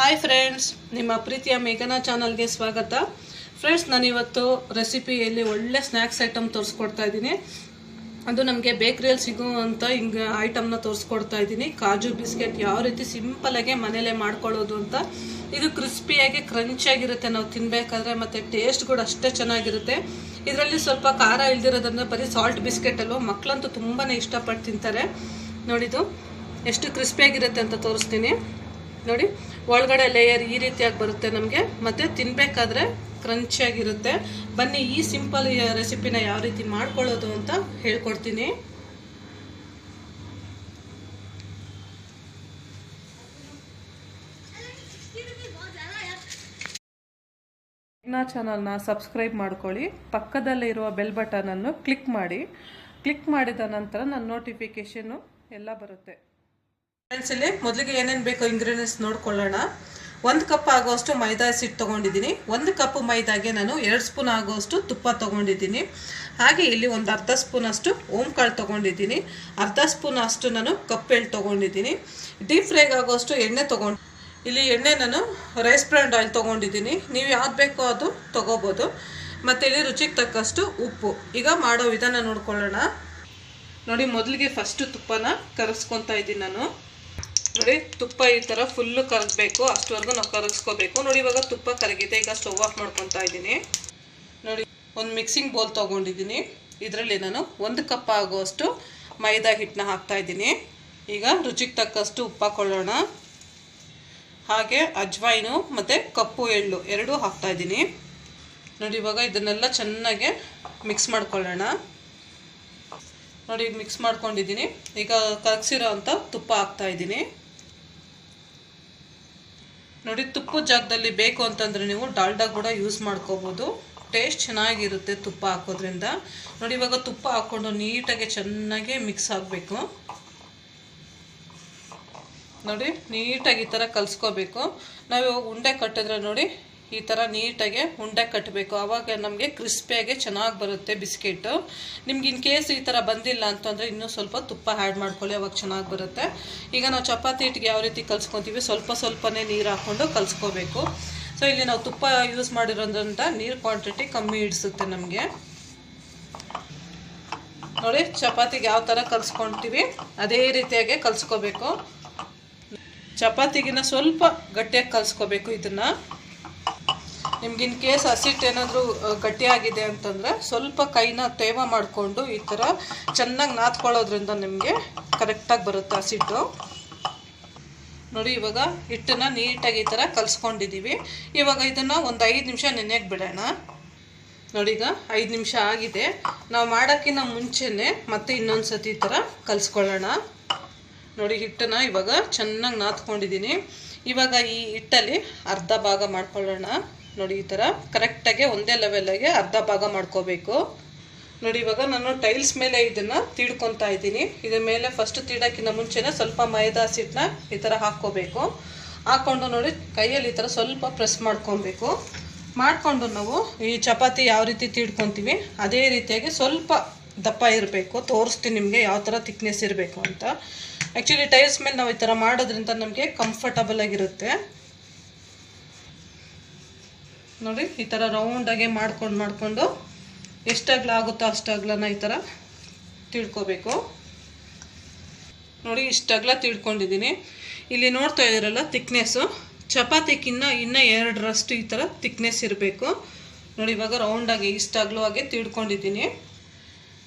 Hi friends ನಿಮ್ಮ ಪ್ರೀತಿಯ ಮೇಘನಾ ಚಾನಲ್ಗೆ ಸ್ವಾಗತ. ಫ್ರೆಂಡ್ಸ್ ನಾನಿವತ್ತು ರೆಸಿಪಿಯಲ್ಲಿ ಒಳ್ಳೆ ಸ್ನ್ಯಾಕ್ಸ್ ಐಟಮ್ ತೋರಿಸ್ಕೊಡ್ತಾ ಇದ್ದೀನಿ. ಅದು ನಮಗೆ ಬೇಕ್ರಿಯಲ್ಲಿ ಸಿಗುವಂಥ ಹಿಂಗೆ ಐಟಮ್ನ ತೋರಿಸ್ಕೊಡ್ತಾ ಇದ್ದೀನಿ. ಕಾಜು ಬಿಸ್ಕೆಟ್ ಯಾವ ರೀತಿ ಸಿಂಪಲಾಗೆ ಮನೇಲೆ ಮಾಡ್ಕೊಳ್ಳೋದು ಅಂತ. ಇದು ಕ್ರಿಸ್ಪಿಯಾಗಿ ಕ್ರಂಚಿಯಾಗಿರುತ್ತೆ ನಾವು ತಿನ್ನಬೇಕಾದ್ರೆ ಮತ್ತು ಟೇಸ್ಟ್ ಕೂಡ ಅಷ್ಟೇ ಚೆನ್ನಾಗಿರುತ್ತೆ. ಇದರಲ್ಲಿ ಸ್ವಲ್ಪ ಖಾರ ಇಲ್ದಿರೋದ್ರಿಂದ ಬರೀ ಸಾಲ್ಟ್ ಬಿಸ್ಕೆಟ್ ಅಲ್ವಾ? ಮಕ್ಕಳಂತೂ ತುಂಬಾ ಇಷ್ಟಪಟ್ಟು ತಿಂತಾರೆ. ನೋಡಿದು ಎಷ್ಟು ಕ್ರಿಸ್ಪಿಯಾಗಿರುತ್ತೆ ಅಂತ ತೋರಿಸ್ತೀನಿ. ನೋಡಿ, ಒಳಗಡೆ ಲೇಯರ್ ಈ ರೀತಿಯಾಗಿ ಬರುತ್ತೆ ನಮಗೆ. ಮತ್ತು ತಿನ್ನಬೇಕಾದ್ರೆ ಕ್ರಂಚಿಯಾಗಿರುತ್ತೆ ಬನ್ನಿ, ಈ ಸಿಂಪಲ್ ರೆಸಿಪಿನ ಯಾವ ರೀತಿ ಮಾಡ್ಕೊಳ್ಳೋದು ಅಂತ ಹೇಳ್ಕೊಡ್ತೀನಿ. ಚಾನಲ್ನ ಸಬ್ಸ್ಕ್ರೈಬ್ ಮಾಡ್ಕೊಳ್ಳಿ. ಪಕ್ಕದಲ್ಲೇ ಇರುವ ಬೆಲ್ ಬಟನನ್ನು ಕ್ಲಿಕ್ ಮಾಡಿ. ಕ್ಲಿಕ್ ಮಾಡಿದ ನಂತರ ನನ್ನ ನೋಟಿಫಿಕೇಷನ್ನು ಎಲ್ಲ ಬರುತ್ತೆ. ಫ್ರೆಂಡ್ಸ್ ಇಲ್ಲಿ ಮೊದಲಿಗೆ ಏನೇನು ಬೇಕೋ ಇಂಗ್ರೀಡಿಯೆಂಟ್ಸ್ ನೋಡ್ಕೊಳ್ಳೋಣ. ಒಂದು ಕಪ್ ಆಗೋಷ್ಟು ಮೈದಾ ಹಿಟ್ಟು ತೊಗೊಂಡಿದ್ದೀನಿ. ಒಂದು ಕಪ್ ಮೈದಾಗೆ ನಾನು ಎರಡು ಸ್ಪೂನ್ ಆಗೋಷ್ಟು ತುಪ್ಪ ತೊಗೊಂಡಿದ್ದೀನಿ. ಹಾಗೆ ಇಲ್ಲಿ ಒಂದು ಅರ್ಧ ಸ್ಪೂನ್ ಅಷ್ಟು ಓಂಕಾಳು ತೊಗೊಂಡಿದ್ದೀನಿ. ಅರ್ಧ ಸ್ಪೂನ್ ಅಷ್ಟು ನಾನು ಕಪ್ಪೆಳ್ ತೊಗೊಂಡಿದ್ದೀನಿ. ಡೀಪ್ ಫ್ರೈಗೆ ಆಗೋಷ್ಟು ಎಣ್ಣೆ ತೊಗೊಂಡು, ಇಲ್ಲಿ ಎಣ್ಣೆ ನಾನು ರೈಸ್ ಬ್ರ್ಯಾಂಡ್ ಆಯಿಲ್ ತೊಗೊಂಡಿದ್ದೀನಿ. ನೀವು ಯಾವ್ದು ಬೇಕೋ ಅದು ತೊಗೋಬೋದು. ಮತ್ತು ಇಲ್ಲಿ ರುಚಿಗೆ ತಕ್ಕಷ್ಟು ಉಪ್ಪು. ಈಗ ಮಾಡೋ ವಿಧಾನ ನೋಡ್ಕೊಳ್ಳೋಣ. ನೋಡಿ, ಮೊದಲಿಗೆ ಫಸ್ಟು ತುಪ್ಪನ ಕರೆಸ್ಕೊತಾ ಇದ್ದೀನಿ ನಾನು. ನೋಡಿ, ತುಪ್ಪ ಈ ಥರ ಫುಲ್ಲು ಕರಗಬೇಕು ಅಷ್ಟವರೆಗೂ ನಾವು ಕರಗಿಸ್ಕೋಬೇಕು ನೋಡಿ, ಇವಾಗ ತುಪ್ಪ ಕರಗಿದೆ ಈಗ ಸ್ಟವ್ ಆಫ್ ಮಾಡ್ಕೊತಾ ಇದ್ದೀನಿ. ನೋಡಿ, ಒಂದು ಮಿಕ್ಸಿಂಗ್ ಬೌಲ್ ತೊಗೊಂಡಿದ್ದೀನಿ. ಇದರಲ್ಲಿ ನಾನು ಒಂದು ಕಪ್ ಆಗುವಷ್ಟು ಮೈದಾ ಹಿಟ್ಟನ್ನ ಹಾಕ್ತಾ ಇದ್ದೀನಿ. ಈಗ ರುಚಿಗೆ ತಕ್ಕಷ್ಟು ಉಪ್ಪು ಹಾಕೊಳ್ಳೋಣ ಹಾಗೆ ಅಜ್ವಾಯಿನು ಮತ್ತು ಕಪ್ಪು ಎಳ್ಳು ಎರಡೂ ಹಾಕ್ತಾ ಇದ್ದೀನಿ. ನೋಡಿ, ಇವಾಗ ಇದನ್ನೆಲ್ಲ ಚೆನ್ನಾಗಿ ಮಿಕ್ಸ್ ಮಾಡ್ಕೊಳ್ಳೋಣ. ನೋಡಿ ಮಿಕ್ಸ್ ಮಾಡ್ಕೊಂಡಿದ್ದೀನಿ. ಈಗ ಕರಗಿಸಿರೋ ಅಂಥ ತುಪ್ಪ ಹಾಕ್ತಾ ಇದ್ದೀನಿ. ನೋಡಿ ತುಪ್ಪದ ಜಾಗದಲ್ಲಿ ಬೇಕು ಅಂತಂದರೆ ನೀವು ಡಾಲ್ಡಾ ಕೂಡ ಯೂಸ್ ಮಾಡ್ಕೋಬೋದು. ಟೇಸ್ಟ್ ಚೆನ್ನಾಗಿರುತ್ತೆ ತುಪ್ಪ ಹಾಕೋದ್ರಿಂದ. ನೋಡಿ, ಇವಾಗ ತುಪ್ಪ ಹಾಕ್ಕೊಂಡು ನೀಟಾಗಿ ಚೆನ್ನಾಗಿ ಮಿಕ್ಸ್ ಆಗಬೇಕು. ನೋಡಿ, ನೀಟಾಗಿ ಈ ಥರ ಕಲಿಸ್ಕೋಬೇಕು. ನಾವು ಉಂಡೆ ಕಟ್ಟಿದ್ರೆ ನೋಡಿ ಈ ಥರ ನೀಟಾಗಿ ಉಂಡೆ ಕಟ್ಟಬೇಕು ಆವಾಗ ನಮಗೆ ಕ್ರಿಸ್ಪಿಯಾಗಿ ಚೆನ್ನಾಗಿ ಬರುತ್ತೆ ಬಿಸ್ಕೆಟು. ನಿಮ್ಗೆ ಇನ್ ಕೇಸ್ ಈ ಥರ ಬಂದಿಲ್ಲ ಅಂತಂದರೆ ಇನ್ನೂ ಸ್ವಲ್ಪ ತುಪ್ಪ ಆ್ಯಡ್ ಮಾಡ್ಕೊಳ್ಳಿ, ಅವಾಗ ಚೆನ್ನಾಗಿ ಬರುತ್ತೆ. ಈಗ ನಾವು ಚಪಾತಿ ಹಿಟ್ಟಿಗೆ ಯಾವ ರೀತಿ ಕಲ್ಸ್ಕೊತೀವಿ, ಸ್ವಲ್ಪ ಸ್ವಲ್ಪನೇ ನೀರು ಹಾಕ್ಕೊಂಡು ಕಲಿಸ್ಕೋಬೇಕು. ಸೊ ಇಲ್ಲಿ ನಾವು ತುಪ್ಪ ಯೂಸ್ ಮಾಡಿರೋದ್ರಿಂದ ನೀರು ಕ್ವಾಂಟಿಟಿ ಕಮ್ಮಿ ಇಡಿಸುತ್ತೆ ನಮಗೆ. ನೋಡಿ, ಚಪಾತಿಗೆ ಯಾವ ಥರ ಕಲ್ಸ್ಕೊತೀವಿ, ಅದೇ ರೀತಿಯಾಗಿ ಕಲಿಸ್ಕೋಬೇಕು. ಚಪಾತಿಗಿನ ಸ್ವಲ್ಪ ಗಟ್ಟಿಯಾಗಿ ಕಲಿಸ್ಕೋಬೇಕು ಇದನ್ನು. ನಿಮ್ಗೆ ಇನ್ ಕೇಸ್ ಹಸಿಟ್ಟು ಏನಾದರೂ ಗಟ್ಟಿಯಾಗಿದೆ ಅಂತಂದರೆ ಸ್ವಲ್ಪ ಕೈನ ತೇವ ಮಾಡಿಕೊಂಡು ಈ ಥರ ಚೆನ್ನಾಗಿ ನಾದ್ಕೊಳ್ಳೋದ್ರಿಂದ ನಿಮಗೆ ಕರೆಕ್ಟಾಗಿ ಬರುತ್ತೆ ಹಸಿಟ್ಟು. ನೋಡಿ, ಇವಾಗ ಹಿಟ್ಟನ್ನು ನೀಟಾಗಿ ಈ ಥರ ಕಲಿಸ್ಕೊಂಡಿದ್ದೀವಿ ಇವಾಗ ಇದನ್ನು ಒಂದು ಐದು ನಿಮಿಷ ನೆನೆಯಕ್ಕೆ ಬಿಡೋಣ. ನೋಡಿ, ಈಗ ಐದು ನಿಮಿಷ ಆಗಿದೆ. ನಾವು ಮಾಡೋಕ್ಕಿಂತ ಮುಂಚೆನೇ ಮತ್ತೆ ಇನ್ನೊಂದು ಸತಿ ಈ ಥರ ಕಲಿಸ್ಕೊಳ್ಳೋಣ. ನೋಡಿ, ಹಿಟ್ಟನ್ನು ಇವಾಗ ಚೆನ್ನಾಗಿ ನಾದ್ಕೊಂಡಿದ್ದೀನಿ ಇವಾಗ ಈ ಹಿಟ್ಟಲ್ಲಿ ಅರ್ಧ ಭಾಗ ಮಾಡ್ಕೊಳ್ಳೋಣ. ನೋಡಿ ಈ ಥರ ಕರೆಕ್ಟಾಗಿ ಒಂದೇ ಲೆವೆಲಾಗೆ ಅರ್ಧ ಭಾಗ ಮಾಡ್ಕೋಬೇಕು. ನೋಡಿ ಇವಾಗ ನಾನು ಟೈಲ್ಸ್ ಮೇಲೆ ಇದನ್ನು ತೀಡ್ಕೊತಾ ಇದ್ದೀನಿ. ಇದ್ರ ಮೇಲೆ ಫಸ್ಟ್ ತೀಡೋಕ್ಕಿಂತ ಮುಂಚೆನೇ ಸ್ವಲ್ಪ ಮೈದಾ ಹಸಿಟ್ಟನ್ನ ಈ ಥರ ಹಾಕ್ಕೋಬೇಕು. ಹಾಕ್ಕೊಂಡು ನೋಡಿ ಕೈಯಲ್ಲಿ ಈ ಥರ ಸ್ವಲ್ಪ ಪ್ರೆಸ್ ಮಾಡ್ಕೊಬೇಕು. ಮಾಡಿಕೊಂಡು ನಾವು ಈ ಚಪಾತಿ ಯಾವ ರೀತಿ ತೀಡ್ಕೊತೀವಿ, ಅದೇ ರೀತಿಯಾಗಿ ಸ್ವಲ್ಪ ದಪ್ಪ ಇರಬೇಕು. ತೋರಿಸ್ತೀನಿ ನಿಮಗೆ ಯಾವ ಥರ ತಿಕ್ನೆಸ್ ಇರಬೇಕು ಅಂತ. ಆ್ಯಕ್ಚುಲಿ ಟೈಲ್ಸ್ ಮೇಲೆ ನಾವು ಈ ಥರ ಮಾಡೋದ್ರಿಂದ ನಮಗೆ ಕಂಫರ್ಟಬಲ್ ಆಗಿರುತ್ತೆ. ನೋಡಿ ಈ ಥರ ರೌಂಡಾಗೆ ಮಾಡ್ಕೊಂಡು ಮಾಡಿಕೊಂಡು ಎಷ್ಟಾಗ್ಲ ಆಗುತ್ತೋ ಅಷ್ಟಾಗ್ಲನ ಈ ಥರ ತಿಳ್ಕೊಬೇಕು. ನೋಡಿ, ಇಷ್ಟಾಗ್ಲ ತಿಳ್ಕೊಂಡಿದ್ದೀನಿ. ಇಲ್ಲಿ ನೋಡ್ತಾ ಇದ್ದೀರಲ್ಲ ತಿಕ್ನೆಸ್ಸು ಚಪಾತಿಗಿನ್ನ ಇನ್ನೂ ಎರಡರಷ್ಟು ಈ ಥರ ತಿಕ್ನೆಸ್ ಇರಬೇಕು. ನೋಡಿ, ಇವಾಗ ರೌಂಡಾಗಿ ಇಷ್ಟು ಹಾಗೆ ತಿಳ್ಕೊಂಡಿದ್ದೀನಿ.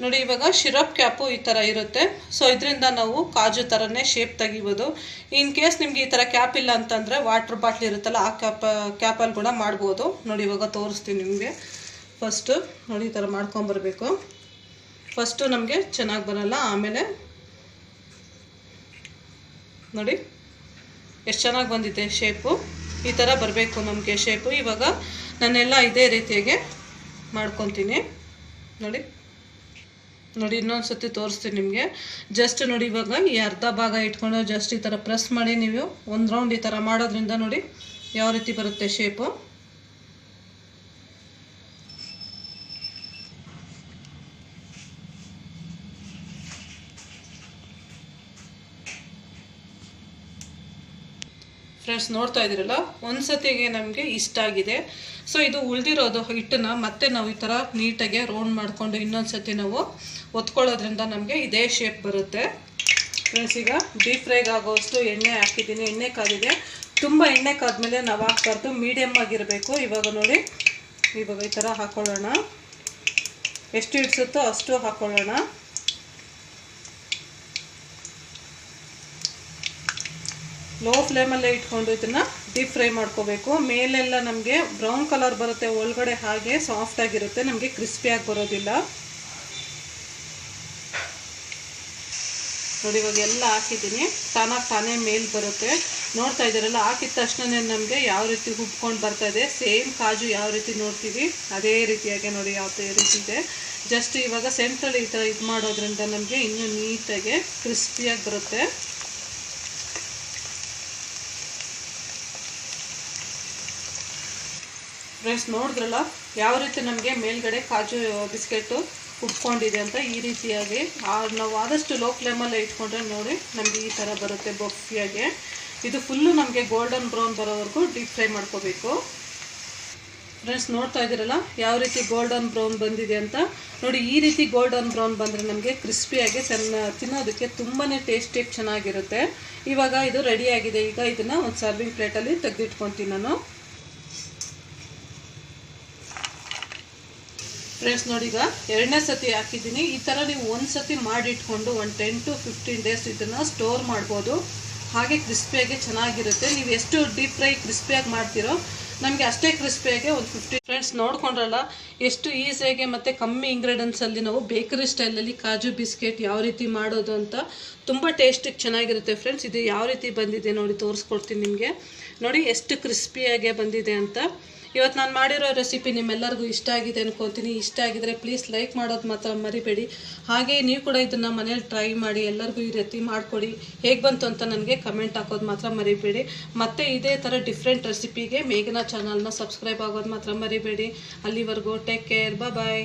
ನೋಡಿ, ಇವಾಗ ಶಿರಪ್ ಕ್ಯಾಪು ಈ ಥರ ಇರುತ್ತೆ. ಸೊ ಇದರಿಂದ ನಾವು ಕಾಜು ಥರನೇ ಶೇಪ್ ತೆಗಿಬೋದು. ಇನ್ ಕೇಸ್ ನಿಮಗೆ ಈ ಥರ ಕ್ಯಾಪ್ ಇಲ್ಲ ಅಂತಂದರೆ ವಾಟ್ರ್ ಬಾಟ್ಲ್ ಇರುತ್ತಲ್ಲ, ಆ ಕ್ಯಾಪ್ ಕ್ಯಾಪಲ್ಲಿ ಕೂಡ ಮಾಡ್ಬೋದು. ನೋಡಿ, ಇವಾಗ ತೋರಿಸ್ತೀನಿ ನಿಮಗೆ. ಫಸ್ಟು ನೋಡಿ, ಈ ಥರ ಮಾಡ್ಕೊಂಬರ್ಬೇಕು ಫಸ್ಟು ನಮಗೆ ಚೆನ್ನಾಗಿ ಬರಲ್ಲ, ಆಮೇಲೆ ನೋಡಿ, ಎಷ್ಟು ಚೆನ್ನಾಗಿ ಬಂದಿದೆ ಶೇಪು ಈ ಥರ ಬರಬೇಕು ನಮಗೆ ಶೇಪು ಇವಾಗ ನಾನೆಲ್ಲ ಇದೇ ರೀತಿಯಾಗಿ ಮಾಡ್ಕೊತೀನಿ. ನೋಡಿ. ನೋಡಿ ಇನ್ನೊಂದು ಸತಿ ತೋರಿಸ್ತೀನಿ ನಿಮಗೆ. ಜಸ್ಟ್ ನೋಡಿ, ಇವಾಗ ಈ ಅರ್ಧ ಭಾಗ ಇಟ್ಕೊಂಡು ಜಸ್ಟ್ ಈ ಥರ ಪ್ರೆಸ್ ಮಾಡಿ ನೀವು ಒಂದು ರೌಂಡ್ ಈ ಥರ ಮಾಡೋದ್ರಿಂದ ನೋಡಿ ಯಾವ ರೀತಿ ಬರುತ್ತೆ ಶೇಪು ಫ್ರೆಂಡ್ಸ್ ನೋಡ್ತಾ ಇದ್ದೀರಲ್ಲ? ಒಂದ್ಸತಿಗೆ ನಮಗೆ ಇಷ್ಟ ಆಗಿದೆ ಸೊ ಇದು ಉಳಿದಿರೋದು ಹಿಟ್ಟನ್ನ ಮತ್ತೆ ನಾವು ಈ ಥರ ನೀಟಾಗಿ ರೌಂಡ್ ಮಾಡಿಕೊಂಡು ಇನ್ನೊಂದ್ಸತಿ ನಾವು ಒತ್ಕೊಳ್ಳೋದ್ರಿಂದ ನಮಗೆ ಇದೇ ಶೇಪ್ ಬರುತ್ತೆ. ಫ್ರೆಂಡ್ಸ್ ಈಗ ಡೀಪ್ ಫ್ರೈಗೆ ಆಗೋಷ್ಟು ಎಣ್ಣೆ ಹಾಕಿದ್ದೀನಿ. ಎಣ್ಣೆ ಕಾದಿದೆ. ತುಂಬ ಎಣ್ಣೆ ಕಾದ್ಮೇಲೆ ನಾವು ಹಾಕ್ಬಾರ್ದು. ಮೀಡಿಯಮ್ ಆಗಿರಬೇಕು. ಇವಾಗ ನೋಡಿ. ಇವಾಗ ಈ ಥರ ಹಾಕ್ಕೊಳ್ಳೋಣ ಎಷ್ಟು ಇಡ್ಸುತ್ತೋ ಅಷ್ಟು ಹಾಕ್ಕೊಳ್ಳೋಣ ಲೋ ಫ್ಲೇಮಲ್ಲೇ ಇಟ್ಕೊಂಡು ಇದನ್ನು ಡೀಪ್ ಫ್ರೈ ಮಾಡ್ಕೋಬೇಕು. ಮೇಲೆಲ್ಲ ನಮಗೆ ಬ್ರೌನ್ ಕಲರ್ ಬರುತ್ತೆ ಒಳಗಡೆ ಹಾಗೆ ಸಾಫ್ಟ್ ಆಗಿರುತ್ತೆ, ನಮಗೆ ಕ್ರಿಸ್ಪಿಯಾಗಿ ಬರೋದಿಲ್ಲ. ನೋಡಿ ಇವಾಗ ಎಲ್ಲ ಹಾಕಿದ್ದೀನಿ. ತಾನಾಗಿ ತಾನೇ ಮೇಲ್ ಬರುತ್ತೆ. ನೋಡ್ತಾ ಇದ್ದೀರಲ್ಲ, ಹಾಕಿದ ತಕ್ಷಣ ನಮಗೆ ಯಾವ ರೀತಿ ಹುಬ್ಕೊಂಡು ಬರ್ತಾ ಇದೆ. ಸೇಮ್ ಕಾಜು ಯಾವ ರೀತಿ ನೋಡ್ತೀವಿ. ಅದೇ ರೀತಿಯಾಗಿ ನೋಡಿ ಯಾವ ರೀತಿ ಇದೆ. ಜಸ್ಟ್ ಇವಾಗ ಸೆಂಟ್ರಲ್ಲಿ ಈ ಥರ ಇದು ಮಾಡೋದ್ರಿಂದ ನಮಗೆ ಇನ್ನೂ ನೀಟಾಗಿ ಕ್ರಿಸ್ಪಿಯಾಗಿ ಬರುತ್ತೆ. ಫ್ರೆಂಡ್ಸ್ ನೋಡಿದ್ರಲ್ಲ? ಯಾವ ರೀತಿ ನಮಗೆ ಮೇಲ್ಗಡೆ ಕಾಜು, ಬಿಸ್ಕೆಟು ಉಟ್ಕೊಂಡಿದೆ ಅಂತ ಈ ರೀತಿಯಾಗಿ. ನಾವು ಆದಷ್ಟು ಲೋ ಫ್ಲೇಮಲ್ಲೇ ಇಟ್ಕೊಂಡ್ರೆ ನೋಡಿ ನಮಗೆ ಈ ಥರ ಬರುತ್ತೆ ಬೊಫಿಯಾಗೆ ಇದು ಫುಲ್ಲು ನಮಗೆ ಗೋಲ್ಡನ್ ಬ್ರೌನ್ ಬರೋವರೆಗೂ ಡೀಪ್ ಫ್ರೈ ಮಾಡ್ಕೋಬೇಕು. ಫ್ರೆಂಡ್ಸ್ ನೋಡ್ತಾ ಇದ್ದೀರಲ್ಲ? ಯಾವ ರೀತಿ ಗೋಲ್ಡನ್ ಬ್ರೌನ್ ಬಂದಿದೆ ಅಂತ? ನೋಡಿ, ಈ ರೀತಿ ಗೋಲ್ಡನ್ ಬ್ರೌನ್ ಬಂದರೆ ನಮಗೆ ಕ್ರಿಸ್ಪಿಯಾಗಿ ಚೆನ್ನ, ತಿನ್ನೋದಕ್ಕೆ ತುಂಬಾ ಟೇಸ್ಟಿಯಾಗಿ ಚೆನ್ನಾಗಿರುತ್ತೆ. ಇವಾಗ ಇದು ರೆಡಿಯಾಗಿದೆ ಈಗ ಇದನ್ನು ಒಂದು ಸರ್ವಿಂಗ್ ಪ್ಲೇಟಲ್ಲಿ ತೆಗೆದಿಟ್ಕೊತೀನಿ ನಾನು. ಫ್ರೆಂಡ್ಸ್ ನೋಡಿ ಈಗ ಎರಡನೇ ಸತಿ ಹಾಕಿದ್ದೀನಿ. ಈ ಥರ ನೀವು ಒಂದು ಸತಿ ಮಾಡಿಟ್ಕೊಂಡು ಒಂದು ಟೆನ್ ಟು ಫಿಫ್ಟೀನ್ ಡೇಸ್ ಇದನ್ನು ಸ್ಟೋರ್ ಮಾಡ್ಬೋದು. ಹಾಗೆ ಕ್ರಿಸ್ಪಿಯಾಗಿ ಚೆನ್ನಾಗಿರುತ್ತೆ. ನೀವು ಎಷ್ಟು ಡೀಪ್ ಫ್ರೈ ಕ್ರಿಸ್ಪಿಯಾಗಿ ಮಾಡ್ತೀರೋ ನಮಗೆ ಅಷ್ಟೇ ಕ್ರಿಸ್ಪಿಯಾಗಿ ಒಂದು ಫಿಫ್ಟಿ ಫ್ರೆಂಡ್ಸ್ ನೋಡ್ಕೊಂಡ್ರಲ್ಲ, ಎಷ್ಟು ಈಸಿಯಾಗಿ ಮತ್ತು ಕಮ್ಮಿ ಇಂಗ್ರೀಡಿಯೆಂಟ್ಸಲ್ಲಿ ನಾವು ಬೇಕರಿ ಸ್ಟೈಲಲ್ಲಿ ಕಾಜು ಬಿಸ್ಕೆಟ್ ಯಾವ ರೀತಿ ಮಾಡೋದು ಅಂತ ತುಂಬ ಟೇಸ್ಟಿಗೆ ಚೆನ್ನಾಗಿರುತ್ತೆ ಫ್ರೆಂಡ್ಸ್ ಇದು ಯಾವ ರೀತಿ ಬಂದಿದೆ ನೋಡಿ ತೋರಿಸ್ಕೊಡ್ತೀನಿ ನಿಮಗೆ. ನೋಡಿ ಎಷ್ಟು ಕ್ರಿಸ್ಪಿಯಾಗೆ ಬಂದಿದೆ ಅಂತ. ಇವತ್ತು ನಾನು ಮಾಡಿರೋ ರೆಸಿಪಿ ನಿಮ್ಮೆಲ್ಲರಿಗೂ ಇಷ್ಟ ಆಗಿದೆ ಅನ್ಕೋತೀನಿ. ಇಷ್ಟ ಆಗಿದ್ರೆ ಪ್ಲೀಸ್ ಲೈಕ್ ಮಾಡೋದು ಮಾತ್ರ ಮರಿಬೇಡಿ. ಹಾಗೆ ನೀವು ಕೂಡ ಇದನ್ನು ಮನೇಲಿ ಟ್ರೈ ಮಾಡಿ, ಎಲ್ಲರಿಗೂ ಈ ರೀತಿ ಮಾಡಿಕೊಡಿ. ಹೇಗೆ ಬಂತು ಅಂತ ನನಗೆ ಕಮೆಂಟ್ ಹಾಕೋದು ಮಾತ್ರ ಮರಿಬೇಡಿ. ಮತ್ತು ಇದೇ ಥರ ಡಿಫ್ರೆಂಟ್ ರೆಸಿಪಿಗೆ ಮೇಘನಾ ಚಾನಲ್ನ ಸಬ್ಸ್ಕ್ರೈಬ್ ಆಗೋದು ಮಾತ್ರ ಮರಿಬೇಡಿ. ಅಲ್ಲಿವರೆಗೂ ಟೇಕ್ ಕೇರ್ ಬಾಯ್